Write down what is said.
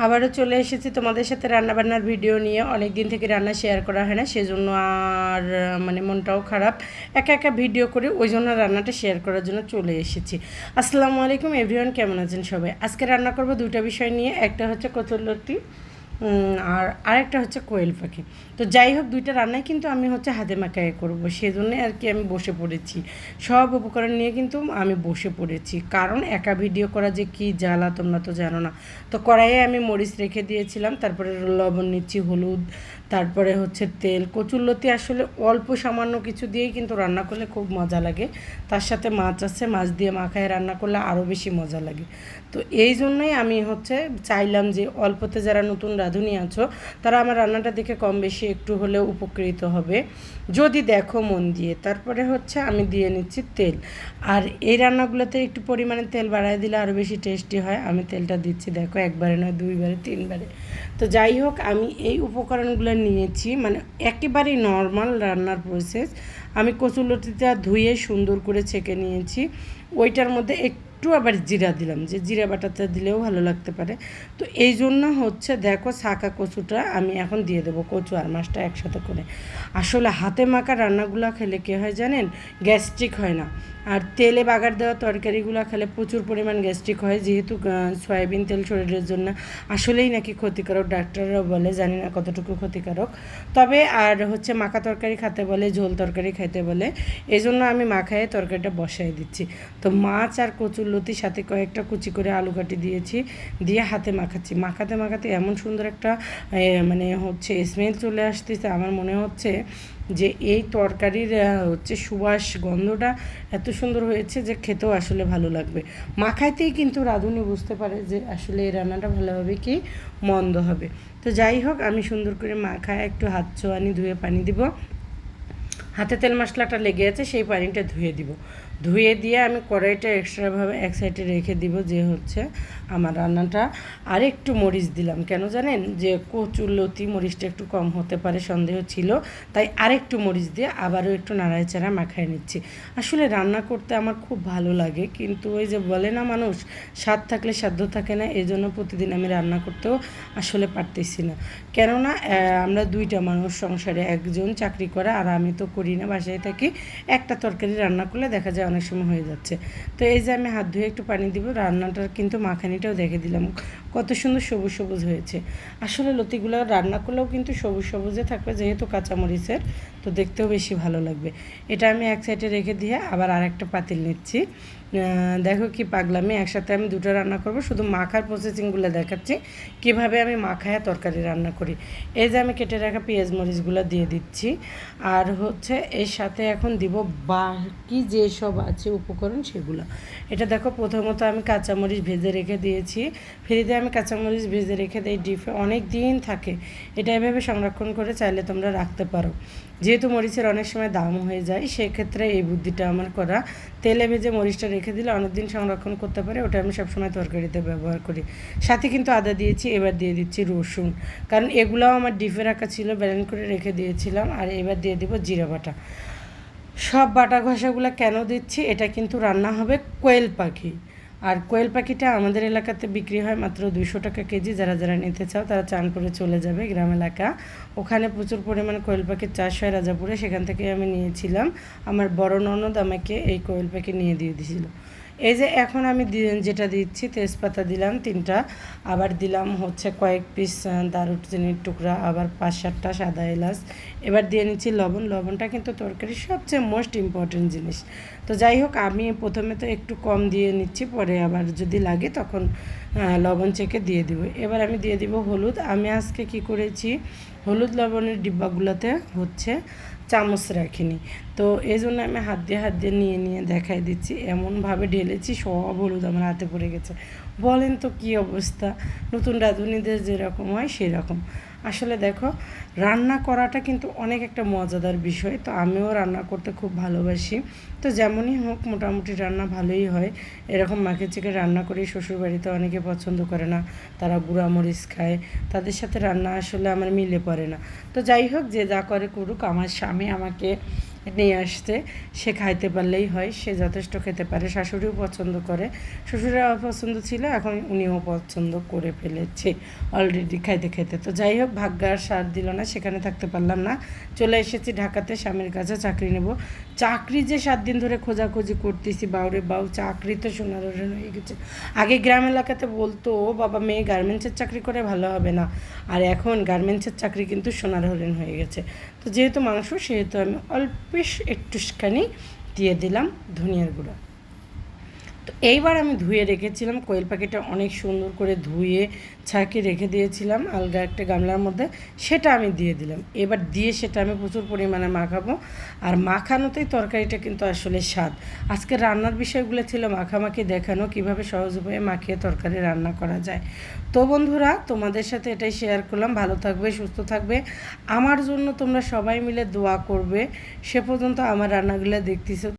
আবারও চলে এসেছি তোমাদের সাথে রান্নাবান্নার ভিডিও নিয়ে। অনেক দিন থেকে রান্না শেয়ার করা হয় না, সেজন্য আর মানে মনটাও খারাপ। একা একা ভিডিও করে ওই জন্য রান্নাটা শেয়ার করার জন্য চলে এসেছি। আসসালামু আলাইকুম এভরিওয়ান কেমন আছেন সবাই? আজকে রান্না করব দুটো বিষয় নিয়ে। একটা হচ্ছে কচুরলতি আর আরেকটা হচ্ছে কোয়েল পাখি। তো যাই হোক, দুইটা রান্নাই কিন্তু আমি হচ্ছে হাতে মাখায় করব। সেজন্যে আর কি আমি বসে পড়েছি। সব উপকরণ নিয়ে কিন্তু আমি বসে পড়েছি। কারণ একা ভিডিও করা যে কি জ্বালা, তোমরা তো জানো না। তো কড়াইয়ে আমি মরিচ রেখে দিয়েছিলাম, তারপরে লবণ নিচ্ছি, হলুদ, তারপরে হচ্ছে তেল। কচুরলতি আসলে অল্প সামান্য কিছু দিয়েই কিন্তু রান্না করলে খুব মজা লাগে। তার সাথে মাছ আছে, মাছ দিয়ে মাখায় রান্না করলে আরও বেশি মজা লাগে। তো এই জন্যই আমি হচ্ছে চাইলাম যে অল্পতে যারা নতুন রাঁধুনি আছো, তারা আমার রান্নাটা দেখে কম বেশি একটু হলেও উপকৃত হবে। যদি দেখো মন দিয়ে, তারপরে হচ্ছে আমি দিয়ে নিচ্ছি তেল। আর এই রান্নাগুলোতে একটু পরিমাণে তেল বাড়ায় দিলে আরও বেশি টেস্টি হয়। আমি তেলটা দিচ্ছি, দেখো একবারে নয়, দুইবারে, তিনবারে। তো যাই হোক, আমি এই উপকরণগুলো নিয়েছি মানে একেবারেই নর্মাল রান্নার প্রসেস আমি কচুলতিটা ধুয়ে সুন্দর করে ছেঁকে নিয়েছি। ওইটার মধ্যে একটু আবার জিরা দিলাম, যে জিরা বাটাটা দিলেও ভালো লাগতে পারে। তো এই জন্য হচ্ছে দেখো শাঁকা কচুটা আমি এখন দিয়ে দেবো কচু আর মাছটা একসাথে করে। আসলে হাতে মাখা রান্নাগুলো খেলে কী হয় জানেন? গ্যাস্ট্রিক হয় না। আর তেলে বাগার দেওয়া তরকারিগুলো খেলে প্রচুর পরিমাণ গ্যাস্ট্রিক হয়, যেহেতু সয়াবিন তেল শরীরের জন্য। আসলেই নাকি ক্ষতিকারক ডাক্তাররাও বলে, জানি না কতটুকু ক্ষতিকারক। তবে আর হচ্ছে মাখা তরকারি খেতে বলে, ঝোল তরকারি খাইতে বলে এই জন্য আমি মাখায় তরকারিটা বসাই দিচ্ছি। তো মাছ আর কচুর লতির সাথে কয়েকটা কুচি করে আলু কাটি দিয়েছি, দিয়ে হাতে মাখাচ্ছি। মাখাতে মাখাতে এমন সুন্দর একটা মানে হচ্ছে স্মেল চলে আসতেছে। আমার মনে হচ্ছে যে এই তরকারির হচ্ছে সুবাস গন্ধটা এত সুন্দর হয়েছে যে খেতেও আসলে ভালো লাগবে। মাখাইতেই কিন্তু রাঁধুনি বুঝতে পারে যে আসলে এই রান্নাটা ভালোভাবে কি মন্দ হবে। তো যাই হোক, আমি সুন্দর করে মাখায় একটু হাত ছোয়ানি ধুয়ে পানি দিব। হাতে তেল মশলাটা লেগে আছে, সেই পানিটা ধুয়ে দিব। ধুয়ে দিয়ে আমি কড়াইটা এক্সট্রাভাবে এক সাইডে রেখে দিব যে হচ্ছে আমার রান্নাটা আরেকটু মরিচ দিলাম। কেন জানেন? যে কচুর লতি মরিচটা একটু কম হতে পারে, সন্দেহ ছিল। তাই আরেকটু মরিচ দিয়ে আবারও একটু নাড়াচাড়া মাখায় নিচ্ছি। আসলে রান্না করতে আমার খুব ভালো লাগে, কিন্তু ওই যে বলে না মানুষ, স্বাদ থাকলে সাধ্য থাকে না এই জন্য প্রতিদিন আমি রান্না করতেও আসলে পারতেছি না। কেননা আমরা দুইটা মানুষ সংসারে একজন চাকরি করে, আর আমি তো করি না, বাসায় থাকি। একটা তরকারি রান্না করলে দেখা যায় অনেক সময় হয়ে যাচ্ছে। তো এই যে আমি হাত ধুয়ে একটু পানি দিব, রান্নাটার কিন্তু মাখানিটাও দেখে দিলাম। কত সুন্দর সবুজ সবুজ হয়েছে। আসলে লতিগুলো রান্না করলেও কিন্তু সবুজ সবুজে থাকবে, যেহেতু কাঁচামরিচের, তো দেখতেও বেশি ভালো লাগবে। এটা আমি এক সাইডে রেখে দিয়ে আবার আরেকটা পাতিল নিচ্ছি। দেখো কি পাগলামি একসাথে আমি দুটো রান্না করব, শুধু মাখার প্রসেসিংগুলো দেখাচ্ছি। কীভাবে আমি মাখায় তরকারি রান্না করি। এই যে আমি কেটে রাখা পেঁয়াজ মরিচগুলো দিয়ে দিচ্ছি। আর হচ্ছে এর সাথে এখন দিব বাকি যেসব আছে উপকরণ সেগুলো। এটা দেখো প্রথমত আমি কাঁচামরিচ ভেজে রেখে দিয়েছি। ফ্রিতে আমি কাঁচামরিচ ভেজে রেখে দিই, ডিপে অনেক দিন থাকে। এটা এভাবে সংরক্ষণ করে চাইলে তোমরা রাখতে পারো। যেহেতু মরিচের অনেক সময় দাম হয়ে যায়, সেক্ষেত্রে এই বুদ্ধিটা আমার করা। তেলে ভেজে মরিচটা রেখে দিলে অনেকদিন সংরক্ষণ করতে পারে, ওটা আমি সবসময় তরকারিতে ব্যবহার করি। সাথে কিন্তু আদা দিয়েছি, এবার দিয়ে দিচ্ছি রসুন। কারণ এগুলোও আমার ডিপে রাখা ছিল, ব্যালেন্স করে রেখে দিয়েছিলাম, আর এবার দিয়ে দেবো জিরা বাটা। সব বাটা ঘষাগুলো কেন দিচ্ছি, এটা কিন্তু রান্না হবে কোয়েল পাখি। আর কোয়েল পাখিটা আমাদের এলাকাতে বিক্রি হয় মাত্র দুইশো টাকা কেজি। যারা যারা নিতে চাও তারা চান করে চলে যাবে গ্রাম এলাকা। ওখানে প্রচুর পরিমাণে কোয়েল পাখির চাষ হয় রাজাপুরে। সেখান থেকে আমি নিয়েছিলাম। আমার বড় ননদ আমাকে এই কোয়েল পাখি নিয়ে দিয়ে দিয়েছিল। এই যে এখন আমি যেটা দিচ্ছি, তেজপাতা দিলাম তিনটা, আবার দিলাম হচ্ছে কয়েক পিস দারুচিনির টুকরা, আবার পাঁচ সাতটা সাদা এলাচ। এবার দিয়ে নিচ্ছি লবণ। লবণটা কিন্তু তরকারির সবচেয়ে মোস্ট ইম্পর্টেন্ট জিনিস। তো যাই হোক, আমি প্রথমে তো একটু কম দিয়ে নিচ্ছি, পরে আবার যদি লাগে তখন লবণ চেকে দিয়ে দিব। এবার আমি দিয়ে দিব হলুদ। আমি আজকে কি করেছি, হলুদ লবণের ডিব্বাগুলোতে হচ্ছে চামচ রাখিনি। তো এই জন্য আমি হাত দিয়ে হাত দিয়ে নিয়ে নিয়ে দেখাই দিচ্ছি। এমনভাবে ঢেলেছি, সব হলুদ আমার হাতে পড়ে গেছে। বলেন তো কি অবস্থা? নতুন রাঁধুনিদের যেরকম হয়, সেরকম। আসলে দেখো, রান্না করাটা কিন্তু অনেক একটা মজাদার বিষয়। তো আমিও রান্না করতে খুব ভালোবাসি। তো যেমনই হোক, মোটামুটি রান্না ভালোই হয়। এরকম মাকে চেকে রান্না করি, শ্বশুরবাড়িতে অনেকে পছন্দ করে না। তারা গুঁড়া মরিচ খায়। তাদের সাথে রান্না আসলে আমার মিলে পড়ে না। তো যাই হোক, যে যা করে করুক, আমার স্বামী আমাকে নিয়ে আসতে। সে খাইতে পারলেই হয়, সে যথেষ্ট খেতে পারে। শাশুড়িও পছন্দ করে। শ্বশুরের অপছন্দ ছিল, এখন উনিও পছন্দ করে ফেলেছে অলরেডি খাইতে খেতে। তো যাই হোক, ভাগ্য আর সার দিল না, সেখানে থাকতে পারলাম না। চলে এসেছি ঢাকাতে, স্বামীর কাছে চাকরি নেব। চাকরি যে সাত দিন ধরে খোঁজাখুঁজি করতেছি, বাউরে বাউ, চাকরি তো সোনার হয়ে গেছে। আগে গ্রাম এলাকাতে বলতো, "ও বাবা, মেয়ে গার্মেন্টসের চাকরি করে ভালো হবে না। আর এখন গার্মেন্টসের চাকরি কিন্তু সোনার হরিণ হয়ে গেছে। তো যেহেতু মাংস সেহেতু আমি অল্পেশ একটুখানি দিয়ে দিলাম ধনিয়ার গুঁড়া। তো এইবার আমি ধুয়ে রেখেছিলাম, কোয়েল পাখিটা অনেক সুন্দর করে ধুয়ে ছাঁকে রেখে দিয়েছিলাম, আলগা একটা গামলার মধ্যে, সেটা আমি দিয়ে দিলাম। এবার দিয়ে সেটা আমি প্রচুর পরিমাণে মাখাবো, আর মাখানোতেই তরকারিটা কিন্তু আসলে স্বাদ। আজকে রান্নার বিষয়গুলো ছিল মাখামাখি দেখানো, কীভাবে সহজ উপায়ে মাখিয়ে তরকারি রান্না করা যায়। তো বন্ধুরা, তোমাদের সাথে এটাই শেয়ার করলাম। ভালো থাকবে, সুস্থ থাকবে। আমার জন্য তোমরা সবাই মিলে দোয়া করবে। সে পর্যন্ত আমার রান্নাগুলো দেখতেছো।